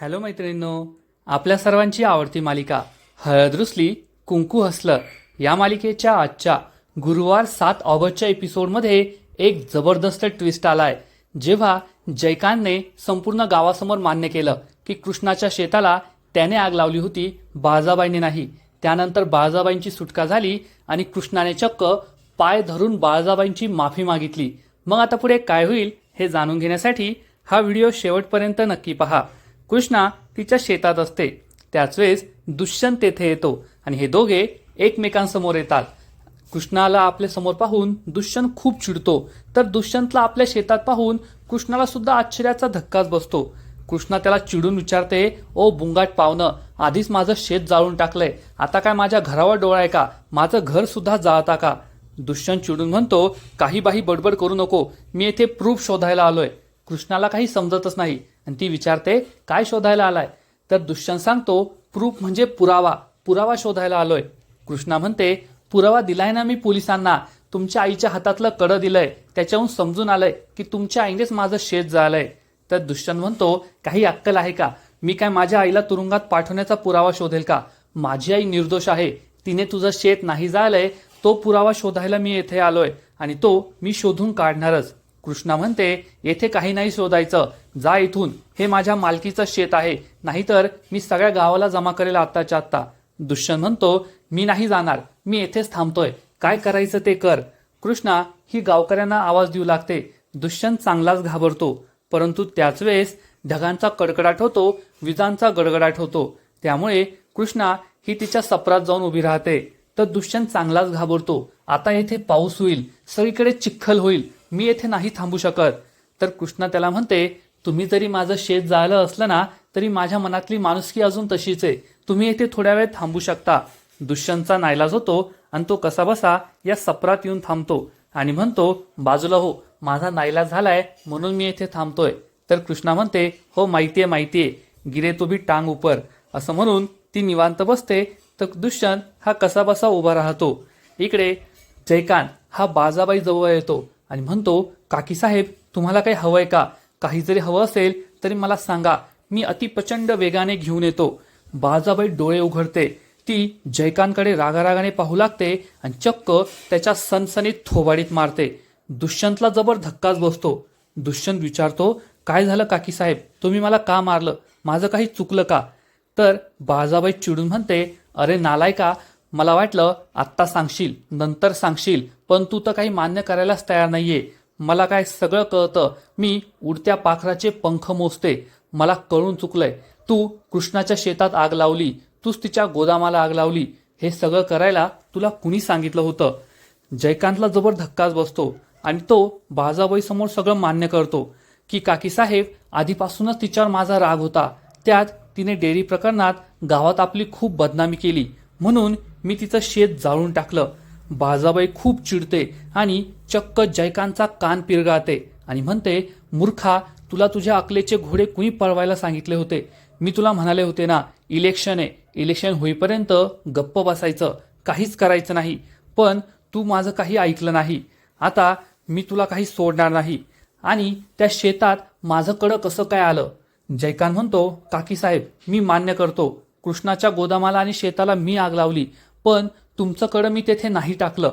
Hello मैत्रिणींनो आपल्या सर्वांची आवडती मालिका हळद रुसली कुंकू हसलं या मालिकेच्या आजच्या गुरुवार सात ऑगस्टच्या एपिसोडमध्ये एक जबरदस्त ट्विस्ट आलाय जेव्हा जयकांतने संपूर्ण गावासमोर मान्य केलं की कृष्णाच्या शेताला त्याने आग लावली होती बाळजाबाईंनी नाही. त्यानंतर बाळजाबाईंची सुटका झाली आणि कृष्णाने चक्क पाय धरून बाळजाबाईंची माफी मागितली. मग आता पुढे काय होईल हे जाणून घेण्यासाठी हा व्हिडिओ शेवटपर्यंत नक्की पहा. कृष्णा तिच्या शेतात असते. त्याच वेळेस दुष्यंत तेथे येतो आणि हे दोघे एकमेकांसमोर येतात. कृष्णाला आपल्यासमोर पाहून दुष्यंत खूप चिडतो. तर दुष्यंतला आपल्या शेतात पाहून कृष्णाला सुद्धा आश्चर्याचा धक्काच बसतो. कृष्णा त्याला चिडून विचारते ओ बुंगाट पावनं आधीच माझं शेत जाळून टाकलंय. आता काय माझ्या घरावर डोळा आहे का? माझं घर सुद्धा जाळता का? दुष्यंत चिडून म्हणतो काही बाही बडबड करू नको. मी येथे प्रूफ शोधायला आलोय. कृष्णाला काही समजतच नाही. आणि ती विचारते काय शोधायला आलाय? तर दुष्यंत सांगतो प्रूफ म्हणजे पुरावा. पुरावा शोधायला आलोय. कृष्णा म्हणते पुरावा दिलाय ना मी पोलिसांना. तुमच्या आईच्या हातातलं कडं दिलंय. त्याच्याहून समजून आलंय की तुमच्या आईनेच माझं शेत जाळलंय. तर दुष्यंत म्हणतो काही अक्कल आहे का? मी काय माझ्या आईला तुरुंगात पाठवण्याचा पुरावा शोधेल का? माझी आई निर्दोष आहे. तिने तुझं शेत नाही जाळलंय. तो पुरावा शोधायला मी येथे आलोय आणि तो मी शोधून काढणारच. कृष्णा म्हणते येथे काही नाही शोधायचं. जा इथून. हे माझ्या मालकीचं शेत आहे. नाहीतर मी सगळ्या गावाला जमा करेल आत्ताच्या आत्ता. दुष्यंत म्हणतो मी नाही जाणार. मी येथेच थांबतोय. काय करायचं ते कर. कृष्णा ही गावकऱ्यांना आवाज देऊ लागते. दुष्यंत चांगलाच घाबरतो. परंतु त्याच वेळेस ढगांचा कडकडाट होतो विजांचा गडगडाट होतो. त्यामुळे कृष्णा ही तिच्या सपरात जाऊन उभी राहते. तर दुष्यंत चांगलाच घाबरतो. आता येथे पाऊस होईल. सगळीकडे चिखल होईल. मी येथे नाही थांबू शकत. तर कृष्णा त्याला म्हणते तुम्ही जरी माझं शेत जाळलं असलं ना तरी माझ्या मनातली माणुसकी अजून तशीच आहे. तुम्ही येथे थोड्या वेळ थांबू शकता. दुष्यंतचा नाईलाज होतो आणि तो कसा बसा या सपरात येऊन थांबतो आणि म्हणतो बाजूला हो माझा नाईलाज झालाय म्हणून मी येथे थांबतोय. तर कृष्णा म्हणते हो माहितीये माहितीये गिरे तो भी टांग उपर. असं म्हणून ती निवांत बसते. तर दुष्यंत हा कसा बसा उभा राहतो. इकडे जयकांत हा बाजाबाई जवळ येतो. आणि म्हणतो काकी साहेब तुम्हाला काही हवंय का? काही जरी हवं असेल तरी मला सांगा. मी अतिप्रचंड वेगाने घेऊन येतो. बाजाबाई डोळे उघडते. ती जयकांतकडे रागारागाने पाहू लागते आणि चक्क त्याच्या सनसनीत थोबाडीत मारते. दुष्यंतला जबर धक्काच बसतो. दुष्यंत विचारतो काय झालं काकी साहेब? तुम्ही मला का मारलं? माझं काही चुकलं का? तर बाजाबाई चिडून म्हणते अरे नालायका मला वाटलं आत्ता सांगशील नंतर सांगशील पण तू तर काही मान्य करायलाच तयार नाहीये. मला काय सगळं कळतं. मी उडत्या पाखराचे पंख मोजते. मला कळून चुकलंय. तू कृष्णाच्या शेतात आग लावली. तूच तिच्या गोदामाला आग लावली. हे सगळं करायला तुला कुणी सांगितलं होतं? जयकांतला जबर धक्काच बसतो आणि तो बाजाबाई समोर सगळं मान्य करतो की काकी साहेब आधीपासूनच तिच्यावर माझा राग होता. त्यात तिने डेअरी प्रकरणात गावात आपली खूप बदनामी केली. म्हणून मी तिचं शेत जाळून टाकलं. बाजाबाई खूप चिडते आणि चक्क जयकांतचा कान पिरगाळते आणि म्हणते मूर्खा तुला तुझ्या अकलेचे घोडे कुणी पळवायला सांगितले होते? मी तुला म्हणाले होते ना इलेक्शन आहे. इलेक्शन होईपर्यंत गप्प बसायचं. काहीच करायचं नाही. पण तू माझं काही ऐकलं नाही. आता मी तुला काही सोडणार नाही. आणि त्या शेतात माझं कडं कसं काय आलं? जयकांत म्हणतो काकी साहेब मी मान्य करतो. कृष्णाच्या गोदामाला आणि शेताला मी आग लावली. पण तुमचं कडं मी तेथे नाही टाकलं.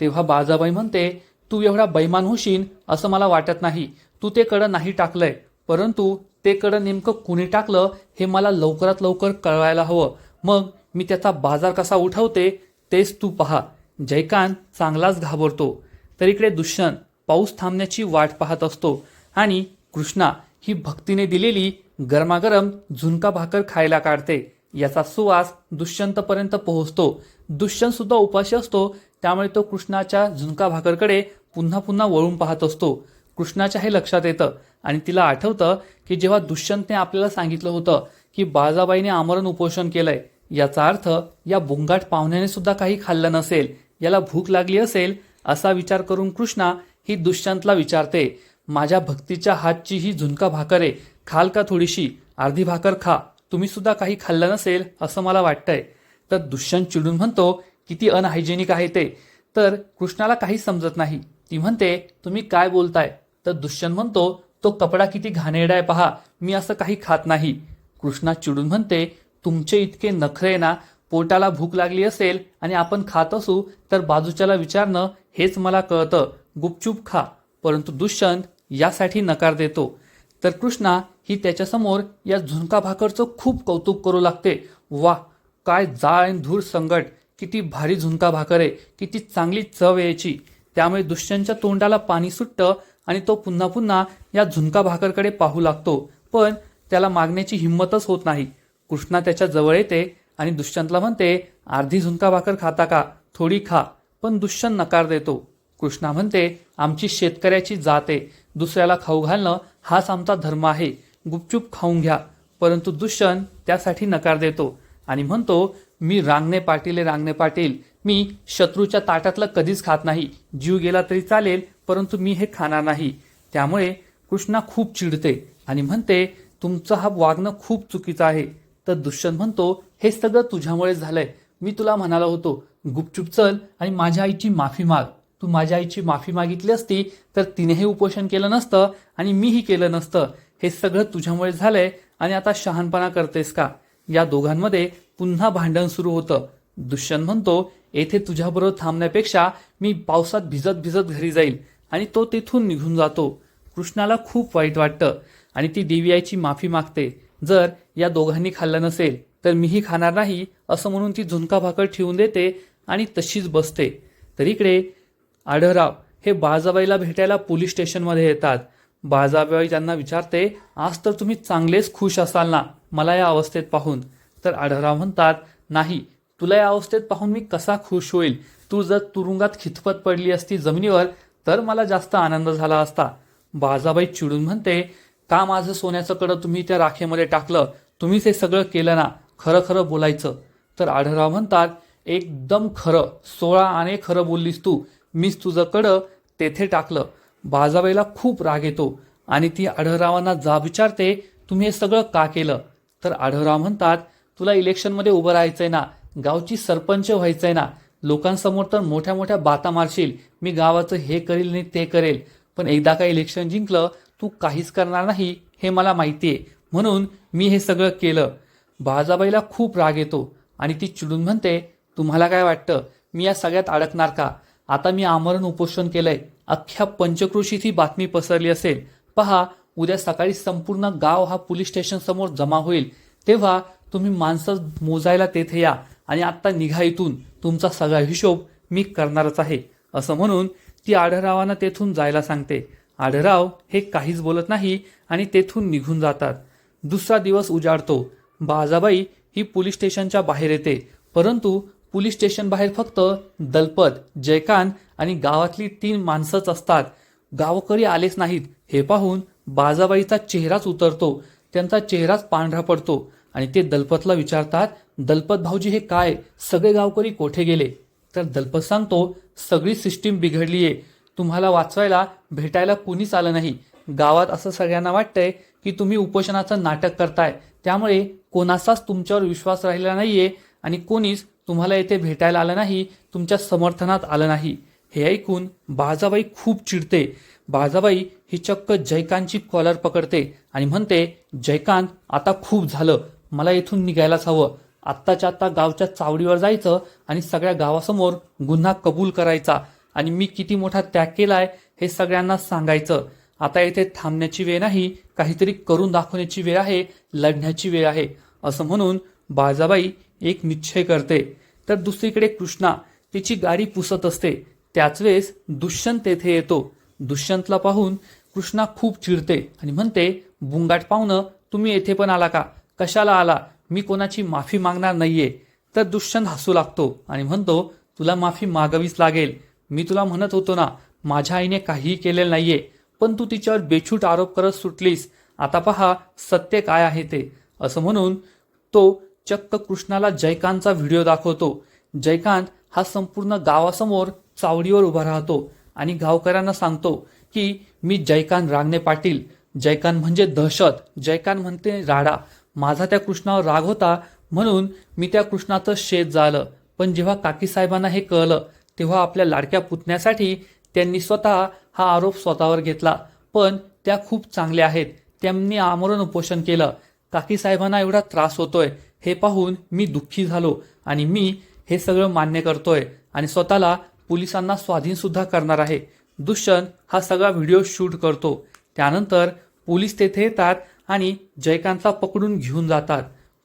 तेव्हा बाजाबाई म्हणते तू एवढा बैमान होशीन असं मला वाटत नाही. तू ते कडं नाही टाकलंय. परंतु ते कडं नेमकं कुणी टाकलं हे मला लवकरात लवकर कळवायला हवं. मग मी त्याचा बाजार कसा उठवते तेच तू पहा. जयकांत चांगलाच घाबरतो. तर इकडे दुष्यंत पाऊस थांबण्याची वाट पाहत असतो आणि कृष्णा ही भक्तीने दिलेली गरमागरम झुणका भाकर खायला काढते. याचा सुवास दुष्यंतपर्यंत पोहोचतो. दुष्यंत सुद्धा उपाशी असतो त्यामुळे तो कृष्णाच्या झुणका भाकरकडे पुन्हा पुन्हा वळून पाहत असतो. कृष्णाच्या हे लक्षात येतं आणि तिला आठवतं की जेव्हा दुष्यंतने आपल्याला सांगितलं होतं की बाळजाबाईने आमरण उपोषण केलंय याचा अर्थ या बुंगाट पाहुण्याने सुद्धा काही खाल्लं नसेल याला भूक लागली असेल असा विचार करून कृष्णा ही दुष्यंतला विचारते माझ्या भक्तीच्या हातची ही झुणका भाकर आहे खाल का थोडीशी? अर्धी भाकर खा. तुम्ही सुद्धा काही खाल्लं नसेल असं मला वाटतंय. तर दुष्यंत चिडून म्हणतो किती अनहायजेनिक आहे ते. तर कृष्णाला काही समजत नाही. ती म्हणते तुम्ही काय बोलताय? तर दुष्यंत म्हणतो तो कपडा किती घाणेरडा आहे पहा मी असं काही खात नाही. कृष्णा चिडून म्हणते तुमचे इतके नखरे ना पोटाला भूक लागली असेल आणि आपण खात असू तर बाजूच्याला विचारणं हेच मला कळतं. गुपचूप खा. परंतु दुष्यंत यासाठी नकार देतो. तर कृष्णा ही त्याच्यासमोर या झुणका भाकरचं खूप कौतुक करू लागते. वा काय जाळ आणि धूर संगट किती भारी झुणका भाकर आहे. किती चांगली चव यायची त्यामुळे दुष्यंतच्या तोंडाला पाणी सुटतं आणि तो पुन्हा पुन्हा या झुणका भाकरकडे पाहू लागतो. पण त्याला मागण्याची हिंमतच होत नाही. कृष्णा त्याच्याजवळ येते आणि दुष्यंतला म्हणते अर्धी झुणका भाकर खाता का? थोडी खा. पण दुष्यंत नकार देतो. कृष्णा म्हणते आमची शेतकऱ्याची जात. आहे दुसऱ्याला खाऊ घालणं हाच आमचा धर्म आहे. गुपचूप खाऊन घ्या. परंतु दुष्यंत त्यासाठी नकार देतो आणि म्हणतो मी रांगणे पाटील रांगणे पाटील. मी शत्रूच्या ताटातलं कधीच खात नाही. जीव गेला तरी चालेल परंतु मी हे खाणार नाही त्यामुळे कृष्णा खूप चिडते आणि म्हणते तुमचं हा वागणं खूप चुकीचं आहे तर दुष्यंत म्हणतो हे सगळं तुझ्यामुळे झालंय. मी तुला म्हणाला होतो गुपचूप चल आणि माझ्या आईची माफी माग. तू माझ्या आईची माफी मागितली असती तर तिनेही उपोषण केलं नसतं आणि मीही केलं नसतं. हे सगळं तुझ्यामुळे झालंय आणि आता शहाणपणा करतेस का? या दोघांमध्ये पुन्हा भांडण सुरू होतं. दुष्यंत म्हणतो येथे तुझ्याबरोबर थांबण्यापेक्षा मी पावसात भिजत भिजत घरी जाईल आणि तो तेथून निघून जातो. कृष्णाला खूप वाईट वाटतं आणि ती देवी आईची माफी मागते. जर या दोघांनी खाल्लं नसेल तर मीही खाणार नाही असं म्हणून ती झुणका भाकर ठेवून देते आणि तशीच बसते. तर इकडे आढळराव हे बाजाबाईला भेटायला पोलीस स्टेशनमध्ये येतात. बाजाबाई त्यांना विचारते आज तर तुम्ही चांगलेच खुश असाल ना? मला या अवस्थेत पाहून. तर आढळराव म्हणतात नाही तुला या अवस्थेत पाहून मी कसा खुश होईल? तू जर तुरुंगात खितपत पडली असती जमिनीवर तर मला जास्त आनंद झाला असता. बाजाबाई चिडून म्हणते का माझं सोन्याचं कडं तुम्ही त्या राखेमध्ये टाकलं? तुम्हीच हे सगळं केलं ना? खरं खरं बोलायचं. तर आढळराव म्हणतात एकदम खरं सोळा आणे खरं बोललीस तू. मीच तुझं कडं तेथे टाकलं. बाजाबाईला खूप राग येतो आणि ती आढळरावांना जा विचारते तुम्ही हे सगळं का केलं? तर आढळराव म्हणतात तुला इलेक्शनमध्ये उभं राहायचंय ना गावची सरपंच व्हायचंय ना लोकांसमोर तर मोठ्या मोठ्या बाता मारशील मी गावाचं हे करेल आणि ते करेल पण एकदा का इलेक्शन जिंकलं तू काहीच करणार नाही हे मला माहिती आहे म्हणून मी हे सगळं केलं. बाजाबाईला खूप राग येतो आणि ती चिडून म्हणते तुम्हाला काय वाटतं मी या सगळ्यात अडकणार का? आता मी आमरण उपोषण केलंय. अख्ख्या पंचक्रोशीत ही बातमी पसरली असेल. पहा उद्या सकाळी संपूर्ण गाव हा पोलीस स्टेशन समोर जमा होईल. तेव्हा तुम्ही माणसं मोजायला तेथे या आणि आत्ता निघा इथून. तुमचा सगळा हिशोब मी करणारच आहे. असं म्हणून ती आढळरावांना तेथून जायला सांगते. आढळराव हे काहीच बोलत नाही आणि तेथून निघून जातात. दुसरा दिवस उजाडतो. बाजाबाई ही पोलीस स्टेशनच्या बाहेर येते. परंतु पोलीस स्टेशन बाहेर फक्त दलपत जयकांत आणि गावातली तीन माणसंच असतात. गावकरी आलेच नाहीत. हे पाहून बाजाबाईचा चेहराच उतरतो. त्यांचा चेहराच पांढरा पडतो आणि ते दलपतला विचारतात दलपत भाऊजी हे काय? सगळे गावकरी कोठे गेले? तर दलपत सांगतो सगळी सिस्टीम बिघडली आहे तुम्हाला वाचवायला भेटायला कुणीच आलं नाही. गावात असं सगळ्यांना वाटतंय की तुम्ही उपोषणाचं नाटक करताय. त्यामुळे कोणाचाच तुमच्यावर विश्वास राहिला नाहीये आणि कोणीच तुम्हाला येथे भेटायला आलं नाही तुमच्या समर्थनात आलं नाही. हे ऐकून बाजाबाई खूप चिडते. बाजाबाई ही चक्क जयकांतची कॉलर पकडते आणि म्हणते जयकांत आता खूप झालं. मला इथून निघायलाच हवं. आत्ताच्या आत्ता गावच्या चावडीवर जायचं आणि सगळ्या गावासमोर गुन्हा कबूल करायचा आणि मी किती मोठा त्याग केलाय हे सगळ्यांना सांगायचं. आता येथे थांबण्याची वेळ नाही काहीतरी करून दाखवण्याची वेळ आहे लढण्याची वेळ आहे. असं म्हणून बाजाबाई एक निश्चय करते. तर दुसरीकडे कृष्णा तिची गाडी पुसत असते. त्याच वेळेस दुष्यंत तेथे येतो. दुष्यंतला पाहून कृष्णा खूप चिडते आणि म्हणते बुंगाट पाहुणं तुम्ही येथे पण आला का? कशाला आला? मी कोणाची माफी मागणार नाहीये. तर दुष्यंत हसू लागतो आणि म्हणतो तुला माफी मागावीच लागेल. मी तुला म्हणत होतो ना माझ्या आईने काहीही केलेलं नाहीये. पण तू तिच्यावर बेछूट आरोप करत सुटलीस. आता पहा सत्य काय आहे ते. असं म्हणून तो चक्क कृष्णाला जयकांतचा व्हिडिओ दाखवतो. जयकांत हा संपूर्ण गावासमोर चावडीवर उभा राहतो आणि गावकऱ्यांना सांगतो की मी जयकांत रांगणे पाटील. जयकांत म्हणजे दहशत. जयकांत म्हणते राडा. माझा त्या कृष्णावर राग होता म्हणून मी त्या कृष्णाचं शेत झालं पण जेव्हा काकीसाहेबांना हे कळलं तेव्हा आपल्या लाडक्या पुतण्यासाठी त्यांनी स्वतः हा आरोप स्वतःवर घेतला. पण त्या खूप चांगल्या आहेत. त्यांनी आमरण उपोषण केलं. काकीसाहेबांना एवढा त्रास होतोय. हे पाहून मी दुःखी झालो आणि मी हे सगळं मान्य करतोय आणि स्वतःला पोलिसांना स्वाधीनसुद्धा करणार आहे. दुष्यंत हा सगळा व्हिडिओ शूट करतो. त्यानंतर पोलीस तेथे येतात आणि जयकांतला पकडून घेऊन जातात.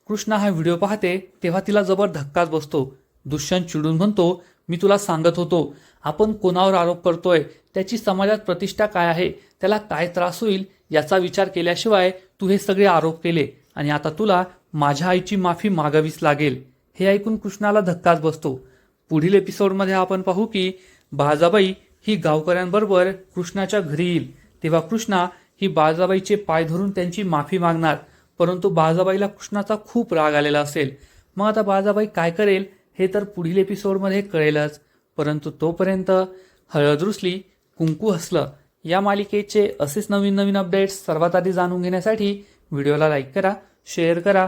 कृष्णा हा व्हिडिओ पाहते तेव्हा तिला जबर धक्काच बसतो. दुष्यंत चिडून म्हणतो मी तुला सांगत होतो आपण कोणावर आरोप करतोय? त्याची समाजात प्रतिष्ठा काय आहे? त्याला काय त्रास होईल? याचा विचार केल्याशिवाय तू हे सगळे आरोप केले आणि आता तुला माझ्या आईची माफी मागावीच लागेल हे ऐकून कृष्णाला धक्काच बसतो. पुढील एपिसोडमध्ये आपण पाहू की बाजाबाई ही गावकऱ्यांबरोबर कृष्णाच्या घरी येईल. तेव्हा कृष्णा ही बाजाबाईचे पाय धरून त्यांची माफी मागणार परंतु बाजाबाईला कृष्णाचा खूप राग आलेला असेल. मग आता बाजाबाई काय करेल हे तर पुढील एपिसोडमध्ये कळेलच. परंतु तोपर्यंत हळद रुसली कुंकू हसलं या मालिकेचे असेच नवीन नवीन अपडेट्स सर्वात आधी जाणून घेण्यासाठी व्हिडिओला लाईक करा शेअर करा